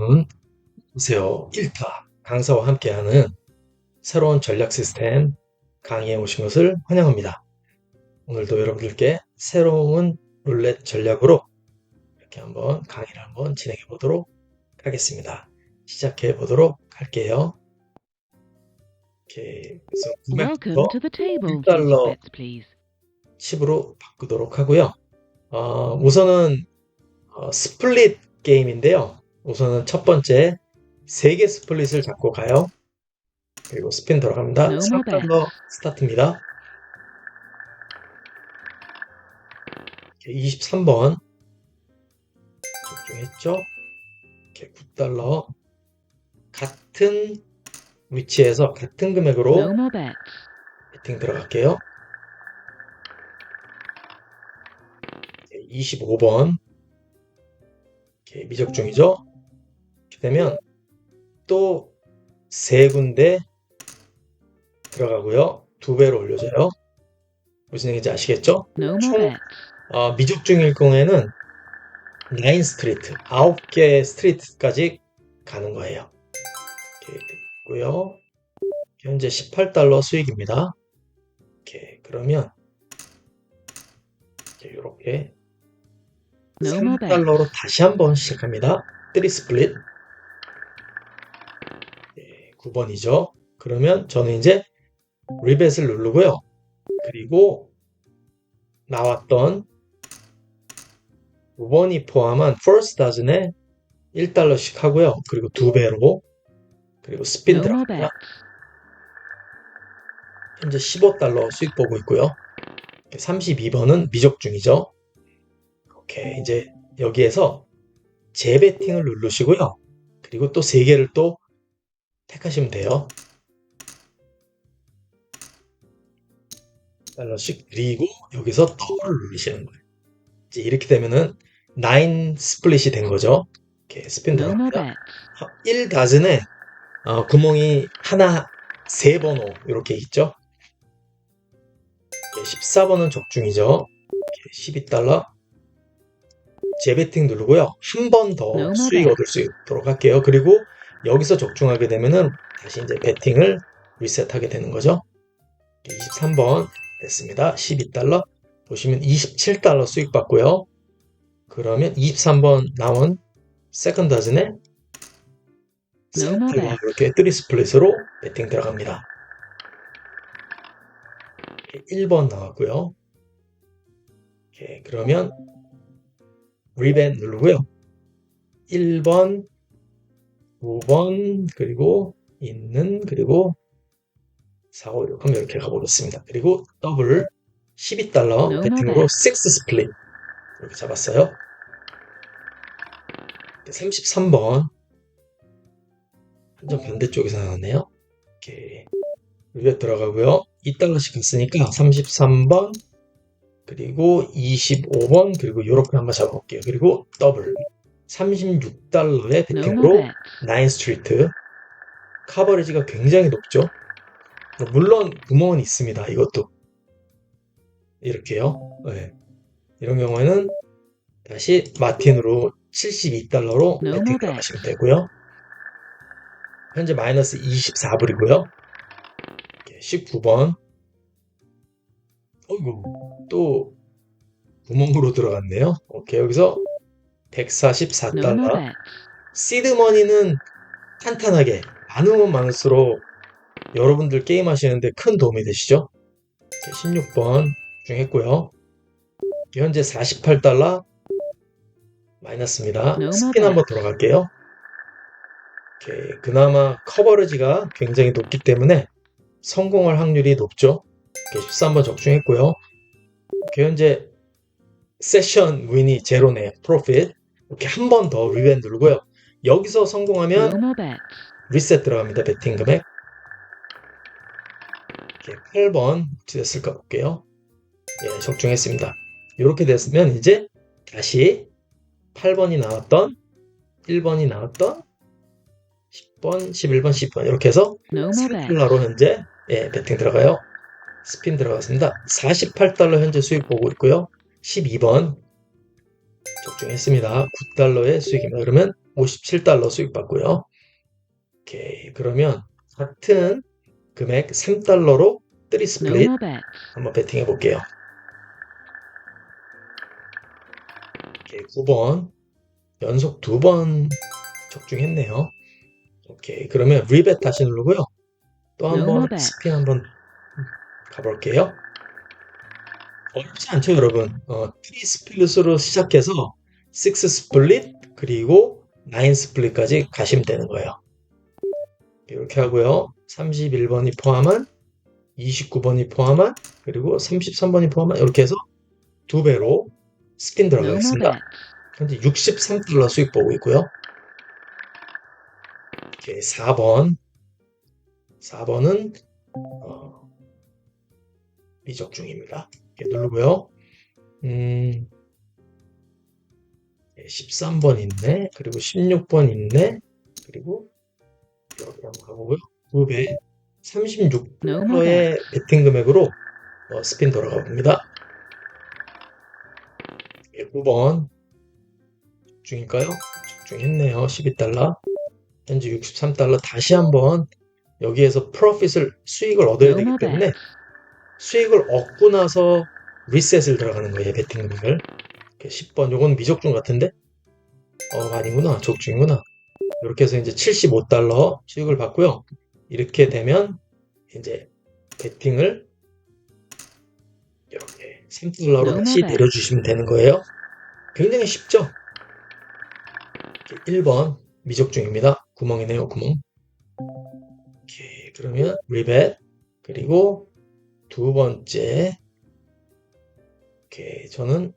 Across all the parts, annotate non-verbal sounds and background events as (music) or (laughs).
여러분, 보세요. 1타 강사와 함께하는 새로운 전략 시스템 강의에 오신 것을 환영합니다. 오늘도 여러분들께 새로운 룰렛 전략으로 이렇게 한번 강의를 한번 진행해 보도록 하겠습니다. 시작해 보도록 할게요. 이렇게 그래서 Welcome 900부터 to the table. $1 Bets, please. 10으로 바꾸도록 하고요. 어, 우선은 어, 스플릿 게임인데요. 우선은 첫 번째 세개 스플릿을 잡고 가요. 그리고 스핀 들어갑니다. No more 3달러 스타트입니다. 23번 적중했죠? 이렇게 9달러 같은 위치에서 같은 금액으로. 배팅 들어갈게요. 25번 이렇게 미적중이죠. 되면 또 세 군데 들어가고요. 두 배로 올려줘요. 무슨 얘기인지 아시겠죠? No 총-. 어, 미적중일 경우에는 9 스트리트, 9개 스트리트까지 가는 거예요. 이렇게 됐고요. 현재 18달러 수익입니다. 이렇게 그러면 이렇게 No more bets. 3달러로 다시 한번 시작합니다. 3 스플릿. 네, 9번이죠. 그러면 저는 이제 리벳을 누르고요. 그리고 나왔던 9번이 포함한 first dozen에 1달러씩 하고요. 그리고 두 배로 그리고 스핀 들어갑니다. 현재 15달러 수익 보고 있고요. 32번은 미적 중이죠. 오케이. 이제 여기에서 재배팅을 누르시고요. 그리고 또세 개를 또 택하시면 돼요. 달러씩 그리고 여기서 더블을 누르시는 거예요. 이제 이렇게 되면은 9 스플릿이 된 거죠. 이렇게 스핀 들어갑니다. bets. 1 다즌에 어, 구멍이 하나 세 번호 이렇게 있죠. 14번은 적중이죠. 12달러. 재배팅 누르고요. 한 번 더 수익. 얻을 수 있도록 할게요. 그리고 여기서 적중하게 되면은 다시 이제 배팅을 리셋하게 되는 거죠. 23번 됐습니다. 12달러. 보시면 27달러 수익 받고요. 그러면 23번 나온 bet. 이렇게 3 스플릿으로 배팅 들어갑니다. 1번 나왔고요. 오케이, 그러면 리벤 누르고요. 1번, 5번, 그리고 있는, 그리고 4, 5, 6 하면 이렇게 가버렸습니다. 그리고 더블 12달러 No 배팅으로 more 6 스플릿 이렇게 잡았어요. 33번 완전 반대쪽에서 나왔네요. 이렇게 리벳 들어가고요. 2달러씩 갔으니까 33번 그리고 25번 그리고 이렇게 한번 잡아볼게요. 그리고 더블 36달러의 No more 배팅으로 bets. 9 스트리트 카버리지가 굉장히 높죠. 물론 구멍은 있습니다. 이것도 이렇게요. 네. 이런 경우에는 다시 마틴으로 72달러로 No 배팅 more 들어가시면 되고요. 현재 마이너스 24불이고요. 19번. 어이구, 또 구멍으로 들어갔네요. 오케이, 여기서 144달러. bets. 시드머니는 탄탄하게 많으면 많을수록 여러분들 게임 하시는데 큰 도움이 되시죠? 16번 중 했고요. 현재 48달러 마이너스입니다. More 한번 돌아갈게요. 오케이. 그나마 커버리지가 굉장히 높기 때문에 성공할 확률이 높죠. 오케이. 13번 적중했고요. 오케이. 현재 세션 윈이 제로네요. 프로핏. 이렇게 한 번 더 리벤 누르고요. 여기서 성공하면. 리셋 들어갑니다. 배팅 금액. 이렇게 8번 어떻게 됐을까 볼게요. 예, 적중했습니다. 이렇게 됐으면 이제 다시 8번이 나왔던 1번이 나왔던 10번, 11번, 10번 이렇게 해서. 3달러로 현재 예, 배팅 들어가요. 스핀 들어갔습니다. 48달러 현재 수익 보고 있고요. 12번 적중했습니다. 9달러의 수익입니다. 그러면 57달러 수익 받고요. 오케이. 그러면 같은 금액 3달러로 3 No 스플릿. 한번 배팅해 볼게요. 오케이, 9번. 연속 두 번 적중했네요. 오케이. 그러면 리벳 다시 누르고요. 또 한번. 스핀 한번 가볼게요. 어렵지 않죠, 여러분? 어, 3 스플릿으로 시작해서 6 스플릿 그리고 9 스플릿까지 가시면 되는 거예요. 이렇게 하고요. 31번이 포함한 29번이 포함한 그리고 33번이 포함한 이렇게 해서 두 배로 more 들어가겠습니다. 현재 63달러 수익 보고 있고요. 이렇게 4번. 4번은 어, 미적 중입니다. 이렇게 누르고요. 음, 13번 있네. 그리고 16번 있네. 그리고 이렇게 한번 가보고요. 2배 36%의 No more bets. 베팅 금액으로 어, 스핀 돌아가 봅니다. 9번 중일까요? 중했네요. 12달러. 현재 63달러. 다시 한번 여기에서 프로핏을 수익을 얻어야 되기 때문에. 수익을 얻고 나서 리셋을 들어가는 거예요. 베팅 금액을. 10번 요건 미적중 같은데? 어 아니구나. 적중이구나. 이렇게 해서 이제 75달러 수익을 받고요. 이렇게 되면 이제 베팅을 이렇게 3달러로 너무 다시 잘. 내려주시면 되는 거예요. 굉장히 쉽죠? 1번 미적중입니다. 구멍이네요, 구멍. 오케이, 그러면 리벳 그리고 두 번째. 오케이, 저는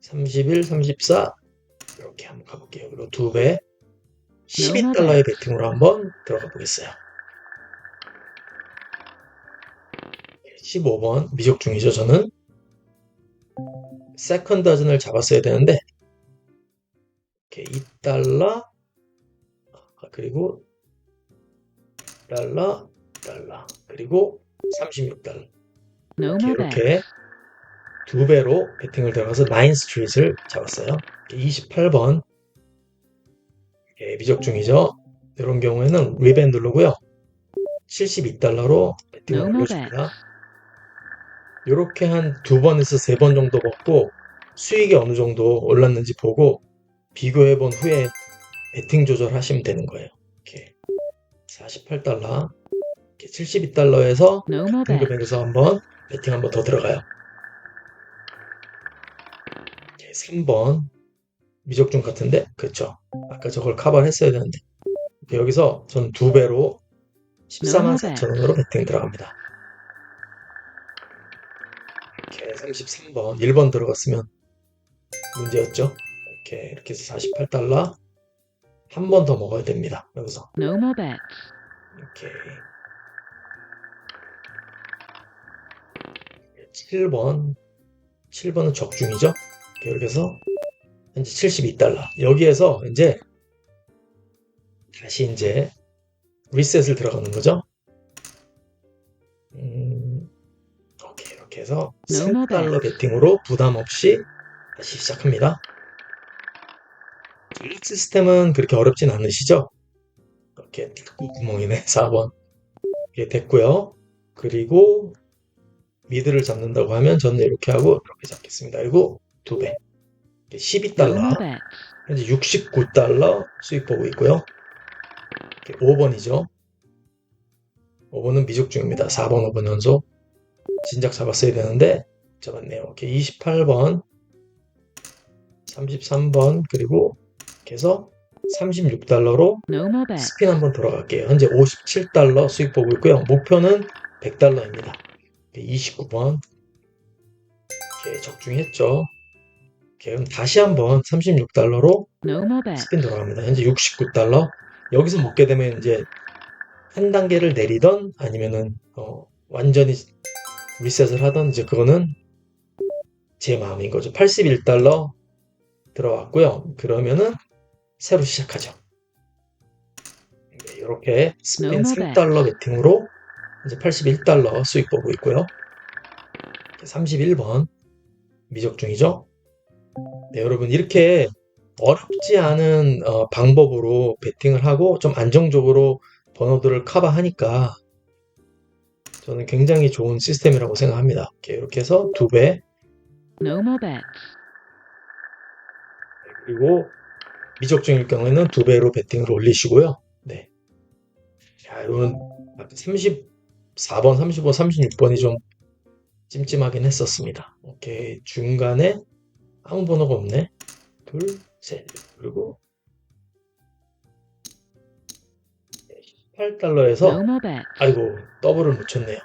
31, 34 이렇게 한번 가볼게요. 그리고 두 배. 12달러의 베팅으로 한번 들어가 보겠어요. 15번 미적 중이죠, 저는. 세컨 다즌을 잡았어야 되는데, 이렇게 2달러, 아, 그리고 달러, 달러, 그리고 36달러. No more bets. 이렇게 두 배로 배팅을 들어가서 9 스트릿을 잡았어요. 28번 예, 미적 중이죠. 이런 경우에는 리밴 누르고요. 72달러로 배팅을 올려줍니다. 이렇게 한 두 번에서 세 번 정도 먹고 수익이 어느 정도 올랐는지 보고 비교해 본 후에 배팅 조절하시면 되는 거예요. 이렇게 48달러, 72달러에서 No more 같은 bets. 금액에서 한번 배팅 한번 더 들어가요. 예, 3번 미적중 같은데 그렇죠. 아까 저걸 커버를 했어야 되는데 여기서 전 두 배로 14만 4천 원으로 배팅 들어갑니다. 이렇게 33번 1번 들어갔으면 문제였죠. 이렇게 이렇게 해서 48달러 한 번 더 먹어야 됩니다. 여기서. 이렇게 7번 7번은 적중이죠. 이렇게 해서 현재 72달러 여기에서 이제 다시 이제 리셋을 들어가는 거죠. 음, 오케이 이렇게 해서 No more 3달러 베팅으로 부담 없이 다시 시작합니다. 전략 시스템은 그렇게 어렵진 않으시죠? 이렇게 구멍이네 (laughs) 4번 이게 됐고요. 그리고 미드를 잡는다고 하면 저는 이렇게 하고 이렇게 잡겠습니다. 그리고 두 배. No 12달러. more bets. 현재 69달러 수익 보고 있고요. 5번이죠. 5번은 미적 중입니다. 4번, 5번 연속. 진작 잡았어야 되는데 잡았네요. 이렇게 28번, 33번, 그리고 해서 36달러로 No more bets. 스핀 한번 돌아갈게요. 현재 57달러 수익 보고 있고요. 목표는 100달러입니다. 29번. 이렇게 적중했죠. 이렇게 그럼 다시 한번 36달러로 No more bets. 스핀 돌아갑니다. 현재 69달러. 여기서 먹게 되면 이제 한 단계를 내리던 아니면은 어, 완전히 리셋을 하던 이제 그거는 제 마음인 거죠. 81달러 들어왔고요. 그러면은 새로 시작하죠. 네, 이렇게 스핀 more bet. 3달러 베팅으로 이제 81달러 수익 보고 있고요. 31번 미적 중이죠. 네, 여러분 이렇게 어렵지 않은 어, 방법으로 베팅을 하고 좀 안정적으로 번호들을 커버하니까 저는 굉장히 좋은 시스템이라고 생각합니다. 이렇게, 해서 두 배, No more bets. 그리고 미적중일 경우에는 두 배로 베팅을 올리시고요. 네. 자, 이건 34번, 35, 36번이 좀 찜찜하긴 했었습니다. 오케이. 중간에 아무 번호가 없네. 둘, 셋. 그리고 18달러에서 No more bets. 아이고 더블을 못 쳤네요.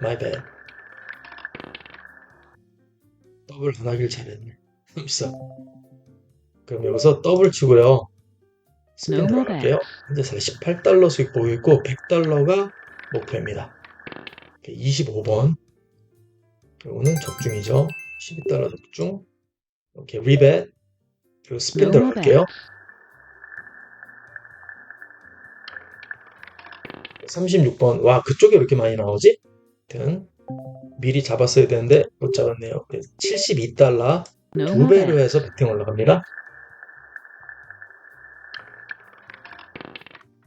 My bad. 더블 안 하길 잘했네. (laughs) 34. 그럼 여기서 더블 치고요. more 들어갈게요. 현재 제가 18달러 수익 보고 있고 100달러가 목표입니다. 25번. 이거는 적중이죠. 12달러 적중. 이렇게 리벳. 그리고 스핀 들어갈게요. 36번. 와, 그쪽에 왜 이렇게 많이 나오지? 하여튼 미리 잡았어야 되는데 못 잡았네요. 72달러 No 두 배로. 해서 베팅 올라갑니다.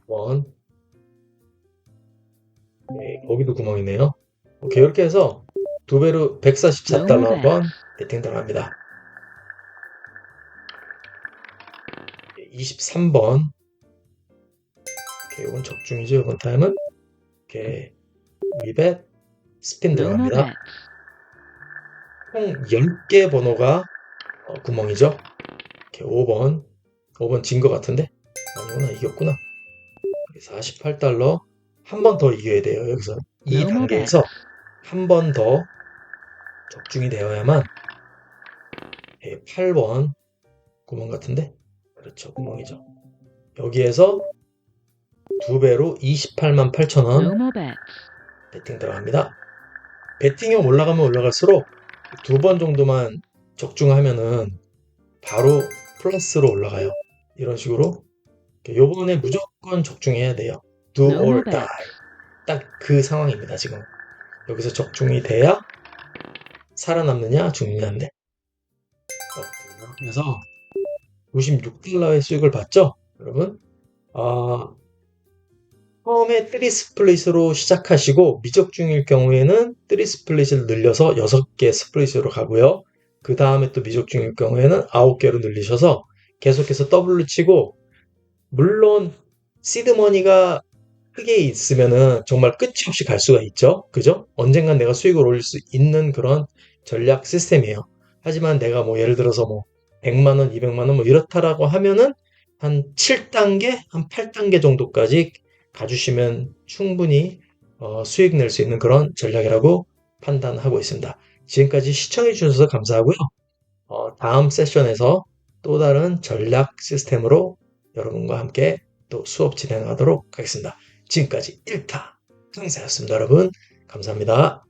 원. 네, 거기도 구멍이네요. 오케이, 이렇게 해서 두 배로 144달러 너무 한번 베팅 들어갑니다. 23번. 오케이, 이건 적중이죠. 이번 타임은. 오케이, 리벳, 스핀 들어갑니다. 총 10개 번호가 어, 구멍이죠. 이렇게 5번. 5번 진 것 같은데? 아니구나, 이겼구나. 48달러. 한 번 더 이겨야 돼요, 여기서. 이 단계에서 한 번 더 적중이 되어야만 8번 구멍 같은데? 그렇죠, 구멍이죠. 여기에서 두 배로 28만 8천 원. 배팅 들어갑니다. 배팅이 올라가면 올라갈수록 두 번 정도만 적중하면은 바로 플러스로 올라가요. 이런 식으로 요번에 무조건 적중해야 돼요. Do No or die. 딱 그 상황입니다, 지금. 여기서 적중이 돼야 살아남느냐, 죽느냐인데. 그래서 96달러의 수익을 봤죠? 여러분? 아, 처음에 3 스플릿으로 시작하시고 미적중일 경우에는 3 스플릿을 늘려서 6개 스플릿으로 가고요. 그 다음에 또 미적중일 경우에는 9개로 늘리셔서 계속해서 더블로 치고 물론 시드머니가 크게 있으면은 정말 끝이 없이 갈 수가 있죠. 그죠? 언젠간 내가 수익을 올릴 수 있는 그런 전략 시스템이에요. 하지만 내가 뭐 예를 들어서 뭐 100만 원, 200만 원 뭐 이렇다라고 하면은 한 7단계, 한 8단계 정도까지 가주시면 충분히 어, 수익 낼 수 있는 그런 전략이라고 판단하고 있습니다. 지금까지 시청해 주셔서 감사하고요. 어, 다음 세션에서 또 다른 전략 시스템으로 여러분과 함께 또 수업 진행하도록 하겠습니다. 지금까지 1타 강사였습니다. 여러분 감사합니다.